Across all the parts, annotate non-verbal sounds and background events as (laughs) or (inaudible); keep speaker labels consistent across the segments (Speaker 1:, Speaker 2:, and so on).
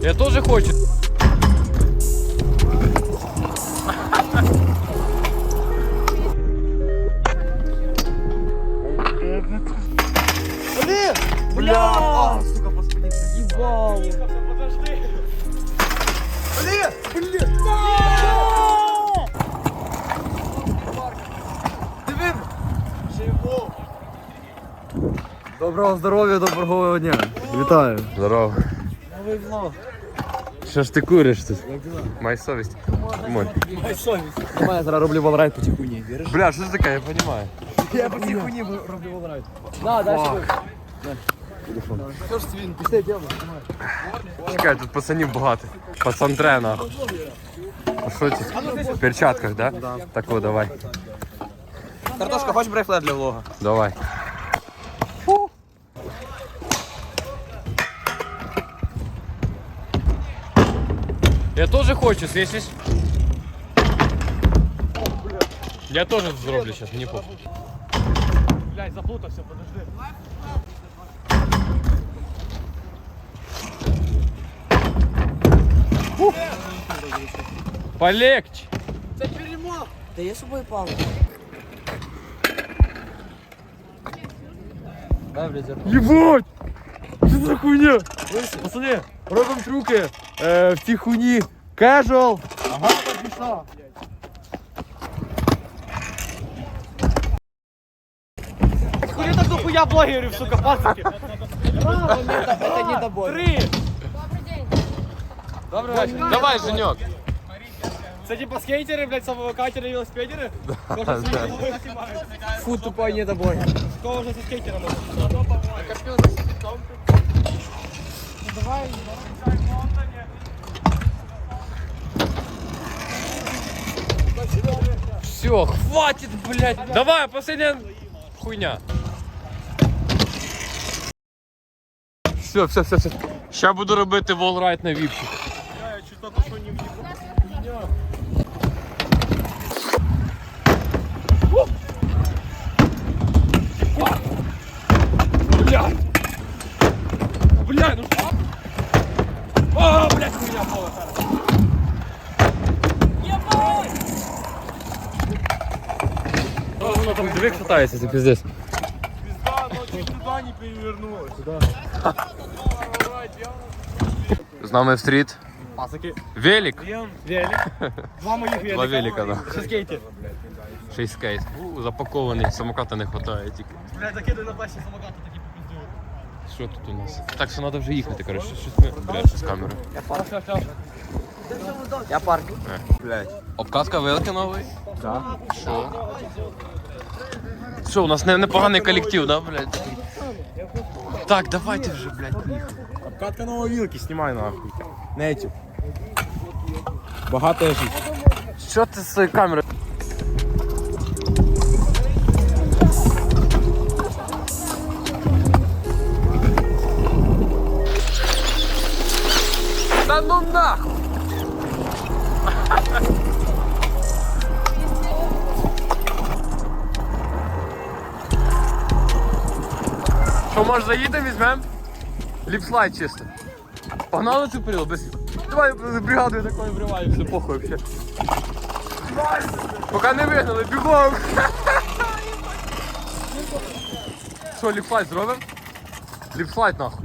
Speaker 1: Я тоже хочу.
Speaker 2: Бля! Сука, поспали.
Speaker 3: Ебал.
Speaker 2: Блин! Блин! Диви! Доброго здоров'я, доброго дня. Вітаю.
Speaker 1: Здорово.
Speaker 3: Новий влог.
Speaker 1: Що ж ти куриш тут? Май совість. Мой.
Speaker 3: Май совість. Я зараз роблю волрайт по тихуні, віриш?
Speaker 1: Бля, що це таке, я понимаю.
Speaker 3: Я по тихуні роблю волрайт. Да, дай сюди. Що ж він? Пішли, діло.
Speaker 1: Чекай, тут пацанів багато. Пацан тре, нахуй. А що ці? В перчатках, да? Так о, давай.
Speaker 2: Картошка, хочеш брейфлет для влога?
Speaker 1: Давай. Я тоже хочу, слышишь? Я тоже зроблю сейчас, мені похуй.
Speaker 3: Блядь, заплутався, подожди.
Speaker 1: Полегче.
Speaker 4: Та є з собою палка.
Speaker 3: Дай, блядь, зеркало.
Speaker 1: Ебать! Що за хуйня? Пацани, робимо трюки е, в цій хуйні. Casual.
Speaker 3: Ага, пішла. Хули так дохуя блогерів, сука, пацики?
Speaker 4: Це не тобой.
Speaker 3: Три!
Speaker 1: Давай, давай, Женек.
Speaker 3: Це типа скейтери, блядь, самокатери, велосипедери? (laughs)
Speaker 4: Фу, тупой не тобой.
Speaker 3: Кого вже со скейтерами?
Speaker 1: Все, хватит, блядь. Давай, последняя хуйня. Все, все, все, все. Сейчас буду робити волрайт на віпчик. Блядь! Блядь, ну что? О, блядь, у меня было. Воно там дві катається, це пиздец.
Speaker 3: Пизда, но чуть туда не перевернулась.
Speaker 1: З нами в стріт.
Speaker 3: Пацаки.
Speaker 1: Велик.
Speaker 3: Велик. Два моїх велика.
Speaker 1: Два велика, да.
Speaker 3: Ще скейтер.
Speaker 1: Шість скейт. У, запакований, самоката не вистачає тільки.
Speaker 3: Блядь, закидуй на плащі самокату, такі попіздують.
Speaker 1: Що тут у нас? Так що треба вже їхати, коротше, щось ми. Блядь, що з камерою.
Speaker 4: Я парк.
Speaker 1: Обкатка велики новий? Так. Що? Що, у нас не, непоганий колектив, да, блядь? Так, давайте вже, блядь, поїхали.
Speaker 2: Обкатка нової вілки, знімай нахуй. Нетю. Багато жить.
Speaker 1: Що ти з цією камерою? Да ну нахуй! Що, може заїдемо, візьмемо? Ліпслайд чисто. Погнали цю період, без... Давай бригадою такою вриваю, все похуй вообще. Поки не вигнали, бігом! Що, ліпслайд зробимо? Ліпслайд нахуй.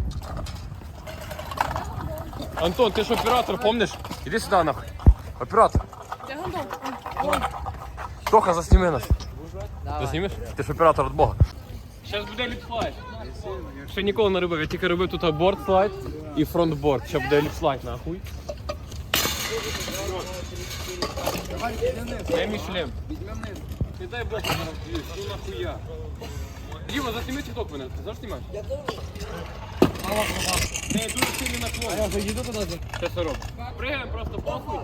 Speaker 1: Антон, ти ж оператор, помниш? Іди сюди нахуй. Оператор. Тоха, засніми нас. Заснімеш? Ти ж оператор від Бога. Зараз буде ліпслайд. Ще ніколи не робив, я тільки робив тут борт слайд і фронтборд. Ще буде ліпслайд нахуй. Дай мій шлем. Не дай Бог, зараз ну нахуя. Діма, засніми тікток мене, ти завжди знімаєш? Я теж. Не, дуже сильний наклон.
Speaker 3: Я заїду туди.
Speaker 1: Це що робимо? Пригаємо просто похуй.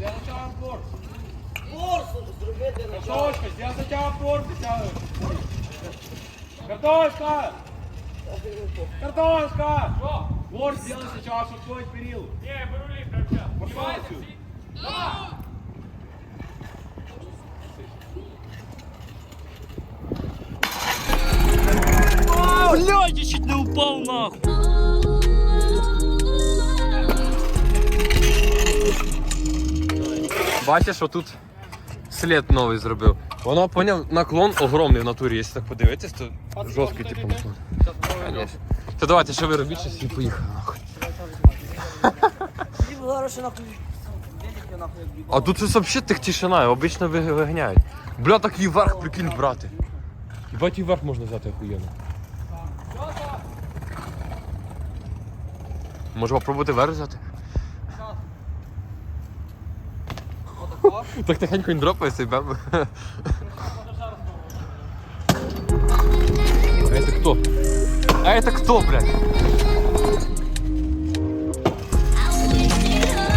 Speaker 3: Я затягав борт. Картошка, я затягав борт, затягую. Картошка! Картошка! Что? Борщ сделай сейчас, чтобы твой перил. Не, бурули, Кравча. Пошел отсюда. Да! Блядь, я чуть не упал нахуй.
Speaker 1: Бачиш, отут след новий зробив. Воно поняв, наклон огромний в натурі, якщо так подивитись, то жорсткий типу наклон. Конечно. То давайте, що ви робіть, щось і поїхали нахуй. А тут щось взагалі тих тишина, обично ви- виганяють. Бля, такий верх прикинь брати. Хіба і верх можна взяти охуєнно. Може попробувати верх взяти? Так тихенько він дропає цей бемб. А это кто? А это кто, блядь?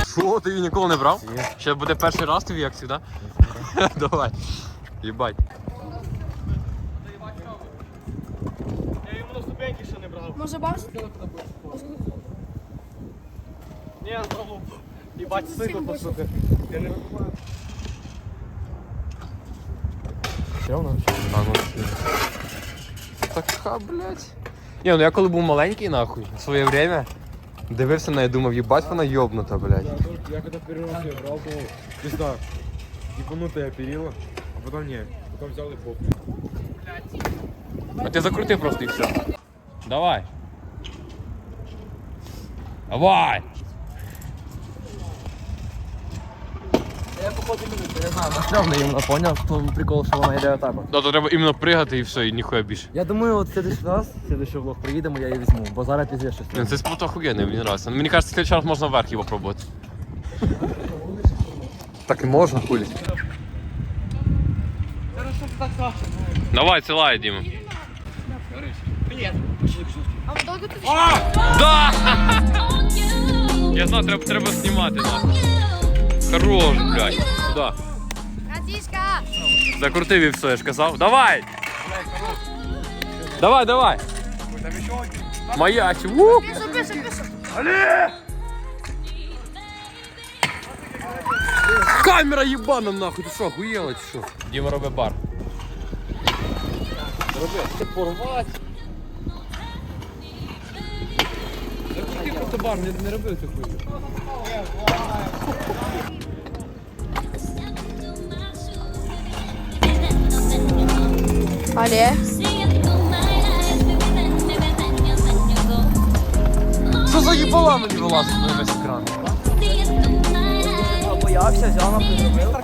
Speaker 1: Що, ти її ніколи не брав? Ще буде перший раз тобі, як завжди? Давай. Їбать.
Speaker 5: Може бачити?
Speaker 3: Їбать, сито, по сука.
Speaker 1: А, ну, така, блядь. Ні, ну я коли був маленький, нахуй, в своє время, дивився на неї, думав, їбать вона йобнута, блядь.
Speaker 2: Я когда первый раз ее брал, думал, пизда, ебанутая перила, а потом не, потом взял и поп.
Speaker 1: А ти закрути просто і все. Давай. Давай!
Speaker 3: Я походу не не знаю, настрьомно іменно поняв, в тому прикол, що вона йде отак. от.
Speaker 1: Да, то треба іменно пригати і все, і ніхуя більше.
Speaker 3: Я думаю, от следующий раз, следующий влог приїдемо, я її візьму, бо зараз піздець щось.
Speaker 1: Блін, Це спот охуєнний, мені нравится. Мені кажется, следующий раз можна вверх його пробувати. Так і можна, хулі. Давай, цілай, Діма.
Speaker 5: А ви довго тут?
Speaker 1: Да! (laughs) Я знаю, треба, треба знімати, нахуй. Хорош, блядь. Куда?
Speaker 5: Братішка!
Speaker 1: Закрутив і все, я ж казав. Давай! Давай, давай! Моя, чего?
Speaker 5: Пишу, пишу, пишу.
Speaker 1: Камера ебана нахуй, ти що, охуєла чи що? Діма робить бар. Роби. Порвать. Закрути просто бар, не, не роби цю хуйню.
Speaker 5: Але.
Speaker 1: Що за їбала мені вилазить на весь екран?
Speaker 4: Боявся, взяв на нахуй зробив.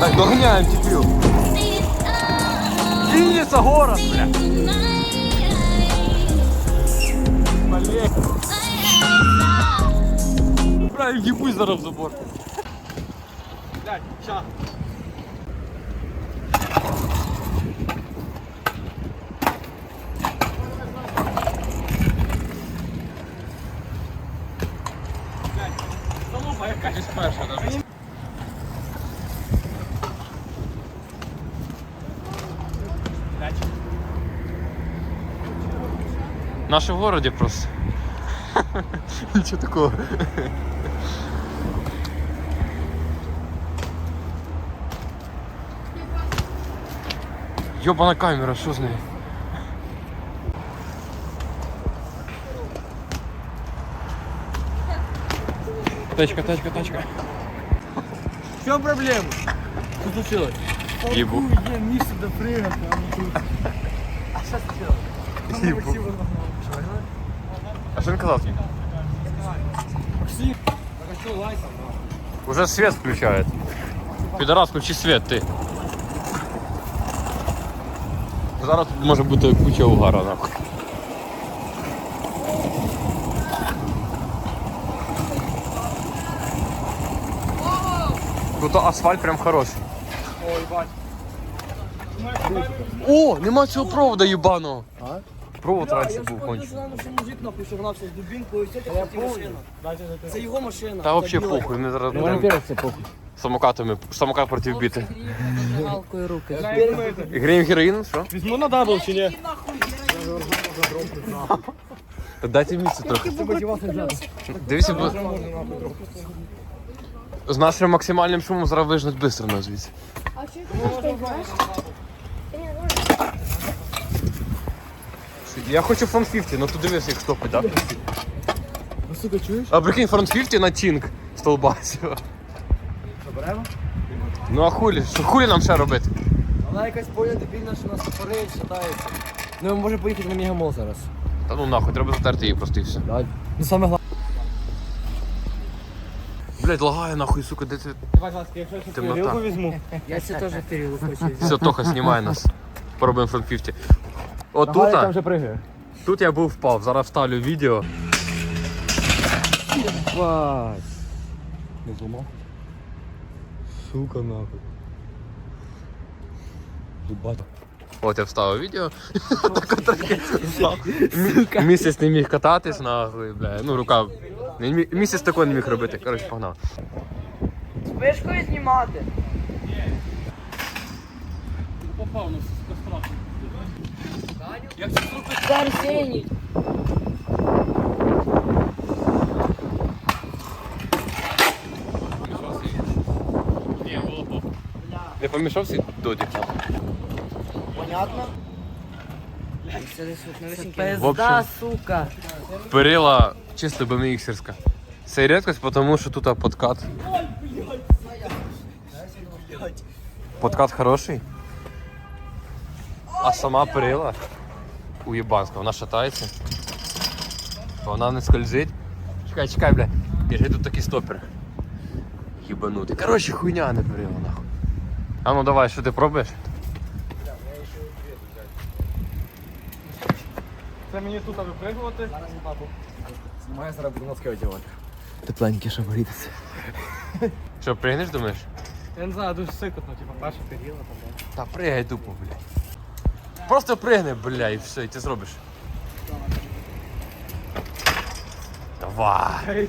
Speaker 1: Так, доганяємо тіпів. Вінниця город, бля. Бля, їбусь зараз в забор. Якась перша даже. Наши в городе просто. (laughs) Ничего такого. Ёбана камера, що з нею? Тачка, тачка, тачка.
Speaker 3: В чому проблема? Що случилось?
Speaker 1: Ебу.
Speaker 3: Є місце де пригати, а не тут. А що случилось?
Speaker 1: Ебу. А що він казав? тобі?
Speaker 3: Максим, так а що лайсом?
Speaker 1: Уже свет включает. Пидорас, включи свет, ты. Зараз тут може бути куча угара, нахуй. Тут асфальт прям хороший.
Speaker 3: Ой, бать.
Speaker 1: О, нема цього провода їбаного.
Speaker 3: А?
Speaker 1: Провод
Speaker 4: Я
Speaker 1: раніше був кончений.
Speaker 4: сюди, що мужик нахуй согнався з дубінкою, це машина. Це його машина.
Speaker 1: Та взагалі похуй, ми зараз
Speaker 3: Ну,
Speaker 1: будемо
Speaker 3: це похуй.
Speaker 1: Самокатами, самокат проти біти.
Speaker 4: Зажигалкою руки.
Speaker 1: Гріємо героїн, що?
Speaker 3: Візьму на дабл чи ні?
Speaker 1: Та дайте місце трохи. Дивіться, бо... З нашим максимальним шумом зараз вижнуть швидко нас звідси.
Speaker 5: А що ти?
Speaker 1: Я хочу фронт 50, ну тут дивись, як стопить, так?
Speaker 3: Ну, сука, чуєш?
Speaker 1: А прикинь, фронт 50 на тінг. столба цього.
Speaker 3: Що, беремо?
Speaker 1: Ну а хулі? Що хулі нам ще робити?
Speaker 3: Вона якась поля дебільна, що нас топори шатається. Ну, ми можемо поїхати на мегамол зараз.
Speaker 1: Та ну нахуй, треба затерти її просто і все.
Speaker 3: Давай. Ну, саме головне.
Speaker 1: Блять, лагає нахуй, сука, де ти? Темнота.
Speaker 4: візьму. Я це теж період хочу.
Speaker 1: Все, Тоха, знімай нас. Поробимо фронт 50. От тут,
Speaker 3: там вже пригає.
Speaker 1: тут я був впав, зараз вставлю відео.
Speaker 3: Бать. Не зламав? Сука, нахуй. Єбать.
Speaker 1: От я вставив відео. (laughs) Так Місяць не міг кататись, нахуй, бля. Ну, рука. не мі- Місяць такого не міг робити. Коротше, погнав.
Speaker 4: Спишкою знімати.
Speaker 1: Попав на страшно.
Speaker 4: Арсеній.
Speaker 1: Ні, було по. Не помішався додік.
Speaker 4: Понятно? Пизда, сука.
Speaker 1: Перила чисто BMXерська. Це рідкость, тому що тут подкат. Подкат хороший. А сама перила уєбанська, вона шатається. Вона не скользить. Чекай, чекай, бля. Держи тут такий стопер. Єбанутий. Коротше, хуйня, не перила, нахуй. А ну давай, що ти пробуєш?
Speaker 2: Це мені тут випригувати.
Speaker 3: Знімає зараз буду носки одягати. Тепленькі, щоб грітися.
Speaker 1: Що, пригнеш, думаєш?
Speaker 2: Я не знаю, дуже сикотно, типу, перша періла там.
Speaker 1: Та пригай тупо, бля. Просто пригни, бля, і все, і ти зробиш. Давай.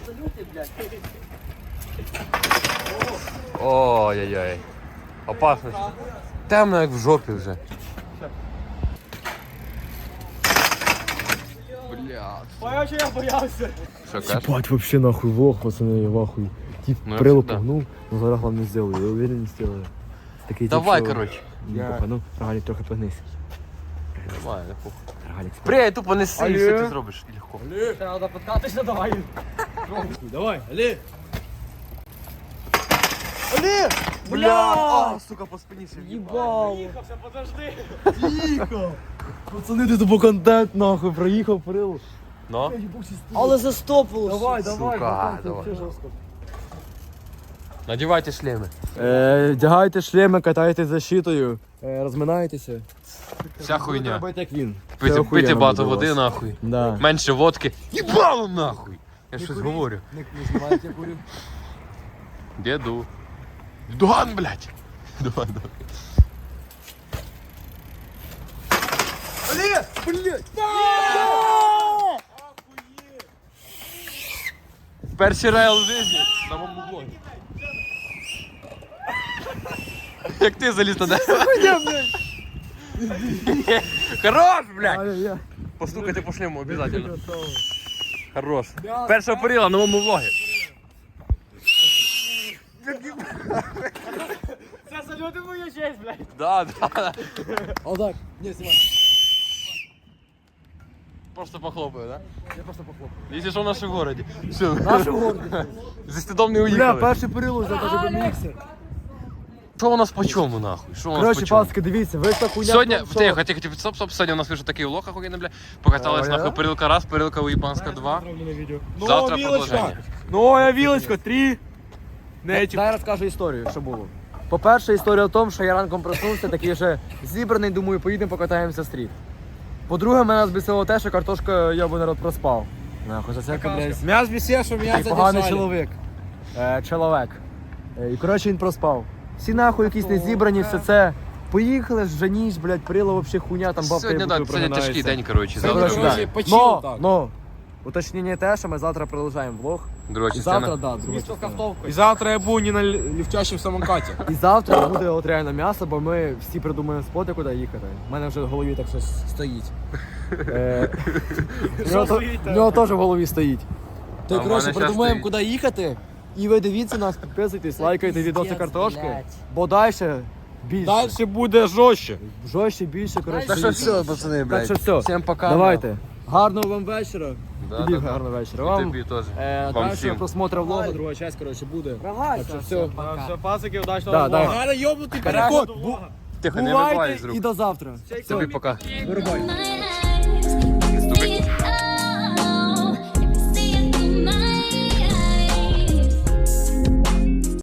Speaker 1: Ой-ой-ой. Опасно. Темно, як в жопі вже. Бля.
Speaker 2: Я боявся.
Speaker 1: Що кажеш?
Speaker 3: Ебать, вообще нахуй лох, пацаны, я в. Тип
Speaker 1: Ну, я
Speaker 3: прилу
Speaker 1: всегда.
Speaker 3: погнул, но зараз главное сделаю, я уверен не сделаю. Такий
Speaker 1: Давай,
Speaker 3: тип, що-
Speaker 1: коротше.
Speaker 3: Ну, похуй, Ну, Рогалік, трохи погнись.
Speaker 1: Давай, не похуй.
Speaker 3: Рогалік,
Speaker 1: Пригай, тупо неси, і все ти зробиш. І легко.
Speaker 2: Треба подкатися, давай. Давай, алі.
Speaker 1: Бля, а, сука, по спині ще
Speaker 4: Їбало.
Speaker 2: Їхався, подожди.
Speaker 3: Пацани, ти тупо контент, нахуй, проїхав прилу.
Speaker 1: Ну?
Speaker 4: Але застопило.
Speaker 3: Давай, давай,
Speaker 1: Сука, давай. Надівайте шлеми.
Speaker 3: Е, вдягайте шлеми, катайте защитою, е, розминайтеся.
Speaker 1: Вся хуйня.
Speaker 3: Робити як він.
Speaker 1: Пити,
Speaker 3: Це
Speaker 1: пити
Speaker 3: охуєнно
Speaker 1: багато
Speaker 3: буде у
Speaker 1: води,
Speaker 3: вас.
Speaker 1: нахуй.
Speaker 3: Да.
Speaker 1: Менше водки. Їбало нахуй! Я щось говорю.
Speaker 3: Не, не знімайте, я курю.
Speaker 1: Деду. Дуган, блядь! Дуган, дуган. Перший райл в житті на моєму блогі. Як ти заліз на дерево? Хорош, блядь! Постукайте по шлему обязательно. Хорош. Перша поріла на моєму влогі.
Speaker 2: Це салюти мою честь, блядь.
Speaker 1: Да, да.
Speaker 3: Отак. Ні, знімай.
Speaker 1: Просто похлопаю, да?
Speaker 3: Я просто похлопаю.
Speaker 1: Если что, в нашем городе. Все.
Speaker 3: Нашу гордість.
Speaker 1: За стидом не
Speaker 3: Бля,
Speaker 1: уїхали.
Speaker 3: перший перилу взяв даже міксер.
Speaker 1: Що у нас по чому, нахуй? Що у нас
Speaker 3: Коротше,
Speaker 1: по чому?
Speaker 3: паски, дивіться, ви та хуйня.
Speaker 1: Сьогодні,
Speaker 3: в
Speaker 1: тихо, тихо, тихо, стоп, стоп, сьогодні у нас вийшов такий влог охуєнний, бля. Покатались
Speaker 3: Ой,
Speaker 1: нахуй
Speaker 3: да?
Speaker 1: перилка раз, перилка уїбанська два.
Speaker 2: Ну,
Speaker 1: Завтра продовження.
Speaker 2: Ну, я вілочка, три.
Speaker 3: Дай дай розкажу історію, що було. По-перше, історія в тому, що я ранком проснувся, такий вже зібраний, думаю, поїдемо покатаємося стріт. По-друге, мене збісило те, що картошка я би народ проспав. Нахуй, за це, блядь,
Speaker 2: М'яз бісє, що
Speaker 3: такий
Speaker 2: м'ясо
Speaker 3: поганий чоловік. Е, чоловік. Е, і коротше він проспав. Всі нахуй якісь не зібрані, все це. Поїхали ж вже ніч, блядь, прила вообще хуйня, там бабка
Speaker 1: Сьогодні, так, сьогодні тяжкий день, коротше, завтра.
Speaker 2: коротше,
Speaker 1: буде
Speaker 2: так.
Speaker 3: но, уточнення те, що ми завтра продовжаємо влог.
Speaker 1: Друга
Speaker 3: І завтра, да, друга частина.
Speaker 2: І завтра я буду не на лівчащому самокаті.
Speaker 3: І завтра буде от реально м'ясо, бо ми всі придумаємо споти, куди їхати. У мене вже в голові так щось стоїть. Е, (laughs) В нього то- в нього теж в голові стоїть.
Speaker 1: А
Speaker 3: То
Speaker 1: в
Speaker 3: коротше,
Speaker 1: мене щас
Speaker 3: придумаємо,
Speaker 1: стоїть.
Speaker 3: куди їхати. І ви дивіться нас, підписуйтесь, лайкайте відоси картошки. Бо далі більше.
Speaker 2: Далі буде жорстче.
Speaker 3: Жорстче, більше, коротше.
Speaker 1: Так що все, пацани,
Speaker 3: Так
Speaker 1: блядь.
Speaker 3: що все.
Speaker 1: Всім пока.
Speaker 3: Давайте. Гарного вам вечора.
Speaker 1: Да,
Speaker 3: Тобі
Speaker 1: да, да.
Speaker 3: гарного вечора.
Speaker 1: І
Speaker 3: Вам,
Speaker 1: тобі теж.
Speaker 3: Е,
Speaker 1: Вам всім.
Speaker 3: просмотра влогу, друга часть, коротше, буде.
Speaker 4: Рогайся.
Speaker 3: Так що все.
Speaker 2: Все, пасики, удачного
Speaker 3: Да, дай.
Speaker 4: Галя, йобнутий
Speaker 3: Переход.
Speaker 4: переход.
Speaker 1: Тихо, не вибивай
Speaker 3: Бувайте
Speaker 1: з рук.
Speaker 3: і до завтра.
Speaker 1: Тобі пока.
Speaker 3: Вирубай.